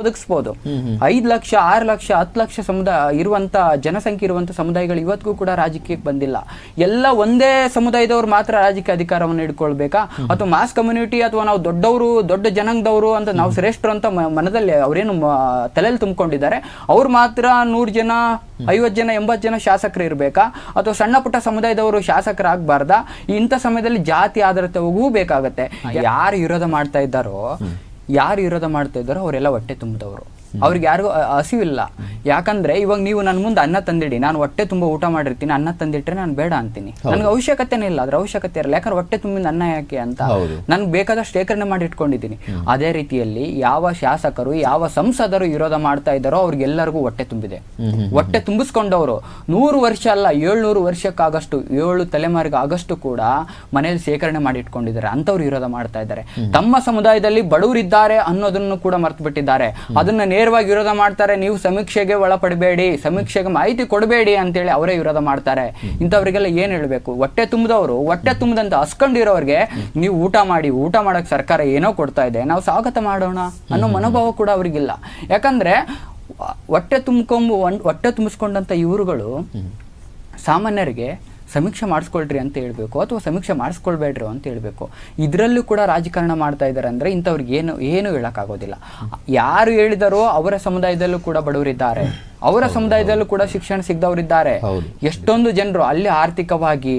ಒದಗಿಸ್ಬೋದು. ಐದು ಲಕ್ಷ ಆರು ಲಕ್ಷ ಹತ್ತು ಲಕ್ಷ ಸಮುದಾಯ ಇರುವಂತ ಜನಸಂಖ್ಯೆ ಇರುವಂತ ಸಮುದಾಯಗಳು ಇವತ್ತಿಗೂ ಕೂಡ ರಾಜಕೀಯಕ್ಕೆ ಬಂದಿಲ್ಲ. ಎಲ್ಲ ಒಂದೇ ಸಮುದಾಯದವ್ರು ಮಾತ್ರ ರಾಜಕೀಯ ಅಧಿಕಾರವನ್ನು ಹಿಡ್ಕೊಳ್ಬೇಕಾ? ಅಥವಾ ಮಾಸ್ ಕಮ್ಯುನಿಟಿ ಅಥವಾ ನಾವು ದೊಡ್ಡವರು ದೊಡ್ಡ ಜನಾಂಗದವರು ಅಂತ ನಾವು ಶ್ರೇಷ್ಠರು ಅಂತ ಮನದಲ್ಲಿ ಅವರೇನು ತಲೆಯಲ್ಲಿ ತುಂಬಿಕೊಂಡಿದ್ದಾರೆ. ಅವ್ರು ಮಾತ್ರ ನೂರು ಜನ ಐವತ್ತು ಜನ ಎಂಬತ್ತು ಜನ ಶಾಸಕರು ಇರಬೇಕಾ? ಅಥವಾ ಸಣ್ಣ ಪುಟ್ಟ ಸಮುದಾಯದವರು ಶಾಸಕರಾಗಬಾರ್ದಾ? ಇಂಥ ಸಮಯದಲ್ಲಿ ಜಾತಿ ಆಧಾರಿತ ಬೇಕಾಗತ್ತೆ ಯಾರು ವಿರೋಧ ಮಾಡ್ತಾ ಇದ್ದಾರೋ ಯಾರು ಇರೋದ ಮಾಡ್ತಾ ಇದ್ದಾರೋ ಅವರೆಲ್ಲ ಹೊಟ್ಟೆ ತುಂಬಿದವರು. ಅವ್ರಿಗೆ ಯಾರಿಗೂ ಹಸಿವಿಲ್ಲ. ಯಾಕಂದ್ರೆ ಇವಾಗ ನೀವು ನನ್ನ ಮುಂದೆ ಅನ್ನ ತಂದಿಡಿ ನಾನು ಹೊಟ್ಟೆ ತುಂಬ ಊಟ ಮಾಡಿರ್ತೀನಿ ಅನ್ನ ತಂದಿಟ್ರೆ ನಾನು ಬೇಡ ಅಂತೀನಿ. ನನಗೆ ಅವಶ್ಯಕತೆನೇ ಇಲ್ಲ ಅದ್ರ ಅವಶ್ಯಕತೆ ಇರಲ್ಲ. ಯಾಕಂದ್ರೆ ಹೊಟ್ಟೆ ತುಂಬಿದ ಅನ್ನ ಯಾಕೆ ಅಂತ. ನನ್ಗೆ ಬೇಕಾದಷ್ಟು ಶೇಖರಣೆ ಮಾಡಿ ಇಟ್ಕೊಂಡಿದ್ದೀನಿ. ಅದೇ ರೀತಿಯಲ್ಲಿ ಯಾವ ಶಾಸಕರು ಯಾವ ಸಂಸದರು ವಿರೋಧ ಮಾಡ್ತಾ ಇದ್ದಾರೋ ಅವ್ರಿಗೆಲ್ಲರಿಗೂ ಹೊಟ್ಟೆ ತುಂಬಿದೆ. ಹೊಟ್ಟೆ ತುಂಬಿಸ್ಕೊಂಡವರು. ನೂರು ವರ್ಷ ಅಲ್ಲ ಏಳ್ನೂರು ವರ್ಷಕ್ಕಾಗಷ್ಟು ಏಳು ತಲೆಮಾರಿಗೆ ಆಗಷ್ಟು ಕೂಡ ಮನೆಯಲ್ಲಿ ಶೇಖರಣೆ ಮಾಡಿ ಇಟ್ಕೊಂಡಿದ್ದಾರೆ. ಅಂತವ್ರು ವಿರೋಧ ಮಾಡ್ತಾ ಇದ್ದಾರೆ. ತಮ್ಮ ಸಮುದಾಯದಲ್ಲಿ ಬಡವರಿದ್ದಾರೆ ಅನ್ನೋದನ್ನು ಕೂಡ ಮರ್ತು ಬಿಟ್ಟಿದ್ದಾರೆ ಅದನ್ನ ನೇರವಾಗಿ ವಿರೋಧ ಮಾಡ್ತಾರೆ ನೀವು ಸಮೀಕ್ಷೆಗೆ ಒಳಪಡಬೇಡಿ ಸಮೀಕ್ಷೆಗೆ ಮಾಹಿತಿ ಕೊಡಬೇಡಿ ಅಂತೇಳಿ ಅವರೇ ವಿರೋಧ ಮಾಡ್ತಾರೆ. ಇಂಥವ್ರಿಗೆಲ್ಲ ಏನು ಹೇಳಬೇಕು? ಹೊಟ್ಟೆ ತುಂಬಿದವರು ಹೊಟ್ಟೆ ತುಂಬದಂತ ಹಸ್ಕೊಂಡಿರೋರಿಗೆ ನೀವು ಊಟ ಮಾಡಿ ಊಟ ಮಾಡೋಕ್ಕೆ ಸರ್ಕಾರ ಏನೋ ಕೊಡ್ತಾ ಇದೆ. ನಾವು ಸ್ವಾಗತ ಮಾಡೋಣ ಅನ್ನೋ ಮನೋಭಾವ ಕೂಡ ಅವರಿಗಿಲ್ಲ. ಯಾಕಂದ್ರೆ ಹೊಟ್ಟೆ ತುಂಬ್ಕೊಂಬು ಹೊಟ್ಟೆ ತುಂಬಿಸ್ಕೊಂಡಂಥ ಇವರುಗಳು ಸಾಮಾನ್ಯರಿಗೆ ಸಮೀಕ್ಷೆ ಮಾಡಿಸ್ಕೊಳ್ರಿ ಅಂತ ಹೇಳಬೇಕು, ಅಥವಾ ಸಮೀಕ್ಷೆ ಮಾಡಿಸ್ಕೊಳ್ಬೇಡ್ರಿ ಅಂತ ಹೇಳಬೇಕು. ಇದರಲ್ಲೂ ಕೂಡ ರಾಜಕಾರಣ ಮಾಡ್ತಾ ಇದ್ದಾರೆ ಅಂದರೆ ಇಂಥವ್ರಿಗೆ ಏನು ಏನು ಹೇಳೋಕ್ಕಾಗೋದಿಲ್ಲ. ಯಾರು ಹೇಳಿದಾರೋ ಅವರ ಸಮುದಾಯದಲ್ಲೂ ಕೂಡ ಬಡವರಿದ್ದಾರೆ. ಅವರ ಸಮುದಾಯದಲ್ಲೂ ಕೂಡ ಶಿಕ್ಷಣ ಸಿಗದವರಿದ್ದಾರೆ. ಎಷ್ಟೊಂದು ಜನರು ಅಲ್ಲಿ ಆರ್ಥಿಕವಾಗಿ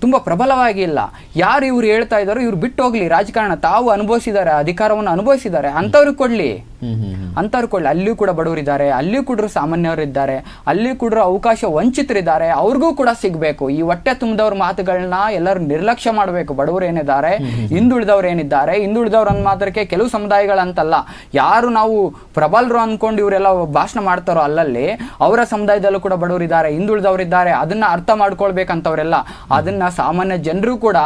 ತುಂಬಾ ಪ್ರಬಲವಾಗಿ ಇಲ್ಲ. ಯಾರು ಇವ್ರು ಹೇಳ್ತಾ ಇದ್ದಾರೋ ಇವ್ರು ಬಿಟ್ಟು ಹೋಗ್ಲಿ. ರಾಜಕಾರಣ ತಾವು ಅನುಭವಿಸಿದ್ದಾರೆ ಅಧಿಕಾರವನ್ನು ಅನುಭವಿಸಿದ್ದಾರೆ. ಅಂತವ್ರಿಗೆ ಕೊಡ್ಲಿ. ಅಂತವ್ರು ಕೊಡ್ಲಿ. ಅಲ್ಲಿಯೂ ಕೂಡ ಬಡವರಿದ್ದಾರೆ ಅಲ್ಲಿಯೂ ಕೂಡ ಸಾಮಾನ್ಯವರಿದ್ದಾರೆ ಅಲ್ಲಿಯೂ ಕೂಡ ಅವಕಾಶ ವಂಚಿತರಿದ್ದಾರೆ. ಅವ್ರಿಗೂ ಕೂಡ ಸಿಗ್ಬೇಕು. ಈ ಹೊಟ್ಟೆ ತುಂಬಿದವ್ರ ಮಾತುಗಳನ್ನ ಎಲ್ಲರೂ ನಿರ್ಲಕ್ಷ್ಯ ಮಾಡಬೇಕು. ಬಡವರು ಏನಿದ್ದಾರೆ ಹಿಂದುಳಿದವ್ರು ಏನಿದ್ದಾರೆ ಹಿಂದುಳಿದವ್ರು ಅಂದ್ ಮಾತ್ರಕ್ಕೆ ಕೆಲವು ಸಮುದಾಯಗಳಂತಲ್ಲ. ಯಾರು ನಾವು ಪ್ರಬಲರು ಅನ್ಕೊಂಡು ಇವರೆಲ್ಲ ಭಾಷಣ ಮಾಡ್ತಾರೋ ಅಲ್ಲಲ್ಲಿ ಅವರ ಸಮುದಾಯದಲ್ಲೂ ಕೂಡ ಬಡವರಿದ್ದಾರೆ ಹಿಂದುಳಿದವರಿದ್ದಾರೆ ಅದನ್ನ ಅರ್ಥ ಮಾಡ್ಕೊಳ್ಬೇಕಂತವ್ರೆಲ್ಲ. ಅದನ್ನ ಸಾಮಾನ್ಯ ಜನರು ಕೂಡ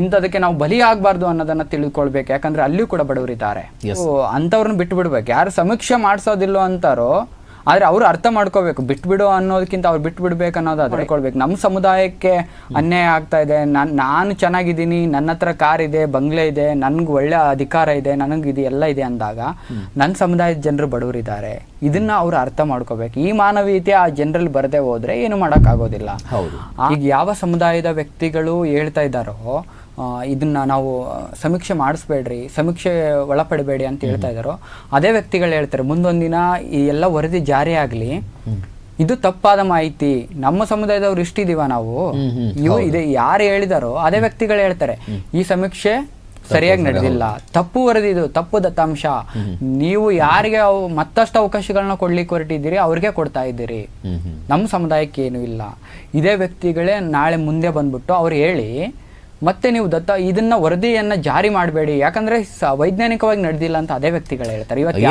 ಇಂಥದಕ್ಕೆ ನಾವು ಬಲಿ ಆಗ್ಬಾರ್ದು ಅನ್ನೋದನ್ನ ತಿಳ್ಕೊಳ್ಬೇಕು. ಯಾಕಂದ್ರೆ ಅಲ್ಲಿಯೂ ಕೂಡ ಬಡವರಿದ್ದಾರೆ. ಅಂಥವ್ರನ್ನ ಬಿಟ್ಟು ಬಿಡ್ಬೇಕು ಯಾರು ಸಮೀಕ್ಷೆ ಮಾಡಿಸೋದಿಲ್ಲ ಅಂತಾರೋ ಆದ್ರೆ ಅವ್ರು ಅರ್ಥ ಮಾಡ್ಕೋಬೇಕು. ಬಿಟ್ಬಿಡು ಅನ್ನೋದಕ್ಕಿಂತ ಅವ್ರು ಬಿಟ್ಟು ಬಿಡ್ಬೇಕು ಅನ್ನೋದು ಅದ್ಕೊಳ್ಬೇಕು ನಮ್ಮ ಸಮುದಾಯಕ್ಕೆ ಅನ್ಯಾಯ ಆಗ್ತಾ ಇದೆ. ನಾನ್ ನಾನು ಚೆನ್ನಾಗಿದ್ದೀನಿ ನನ್ನ ಹತ್ರ ಕಾರ್ ಇದೆ ಬಂಗ್ಲೆ ಇದೆ ನನ್ಗೆ ಒಳ್ಳೆ ಅಧಿಕಾರ ಇದೆ ನನಗೆ ಇದು ಎಲ್ಲ ಇದೆ ಅಂದಾಗ ನನ್ನ ಸಮುದಾಯದ ಜನರು ಬಡವರಿದ್ದಾರೆ. ಇದನ್ನ ಅವ್ರು ಅರ್ಥ ಮಾಡ್ಕೋಬೇಕು. ಈ ಮಾನವೀಯತೆ ಆ ಜನರಲ್ಲಿ ಬರದೆ ಹೋದ್ರೆ ಏನು ಮಾಡೋಕ್ಕಾಗೋದಿಲ್ಲ. ಈಗ ಯಾವ ಸಮುದಾಯದ ವ್ಯಕ್ತಿಗಳು ಹೇಳ್ತಾ ಇದ್ದಾರೋ ಇದನ್ನ ನಾವು ಸಮೀಕ್ಷೆ ಮಾಡಿಸ್ಬೇಡ್ರಿ ಸಮೀಕ್ಷೆ ಒಳಪಡಬೇಡಿ ಅಂತ ಹೇಳ್ತಾ ಇದ್ದಾರೋ. ಅದೇ ವ್ಯಕ್ತಿಗಳು ಹೇಳ್ತಾರೆ ಮುಂದೊಂದಿನ ಈ ಎಲ್ಲ ವರದಿ ಜಾರಿ ಆಗ್ಲಿ ಇದು ತಪ್ಪಾದ ಮಾಹಿತಿ ನಮ್ಮ ಸಮುದಾಯದವ್ರು ಇಷ್ಟಿದೀವ ನಾವು. ಇವು ಇದೆ ಯಾರು ಹೇಳಿದಾರೋ ಅದೇ ವ್ಯಕ್ತಿಗಳು ಹೇಳ್ತಾರೆ ಈ ಸಮೀಕ್ಷೆ ಸರಿಯಾಗಿ ನಡೆದಿಲ್ಲ. ತಪ್ಪು ವರದಿ ಇದು ತಪ್ಪು ದತ್ತಾಂಶ. ನೀವು ಯಾರಿಗೆ ಅವು ಮತ್ತಷ್ಟು ಅವಕಾಶಗಳನ್ನ ಕೊಡ್ಲಿಕ್ಕೆ ಹೊರಟಿದ್ದೀರಿ ಅವ್ರಿಗೆ ಕೊಡ್ತಾ ಇದ್ದೀರಿ. ನಮ್ಮ ಸಮುದಾಯಕ್ಕೆ ಏನು ಇಲ್ಲ. ಇದೇ ವ್ಯಕ್ತಿಗಳೇ ನಾಳೆ ಮುಂದೆ ಬಂದ್ಬಿಟ್ಟು ಅವ್ರು ಹೇಳಿ ಮತ್ತೆ ನೀವು ದತ್ತ ಇದನ್ನ ವರದಿಯನ್ನ ಜಾರಿ ಮಾಡಬೇಡಿ. ಯಾಕಂದ್ರೆ ವೈಜ್ಞಾನಿಕವಾಗಿ ನಡೆದಿಲ್ಲ ಅಂತ ಅದೇ ವ್ಯಕ್ತಿಗಳು ಹೇಳ್ತಾರೆ. ಇವತ್ತು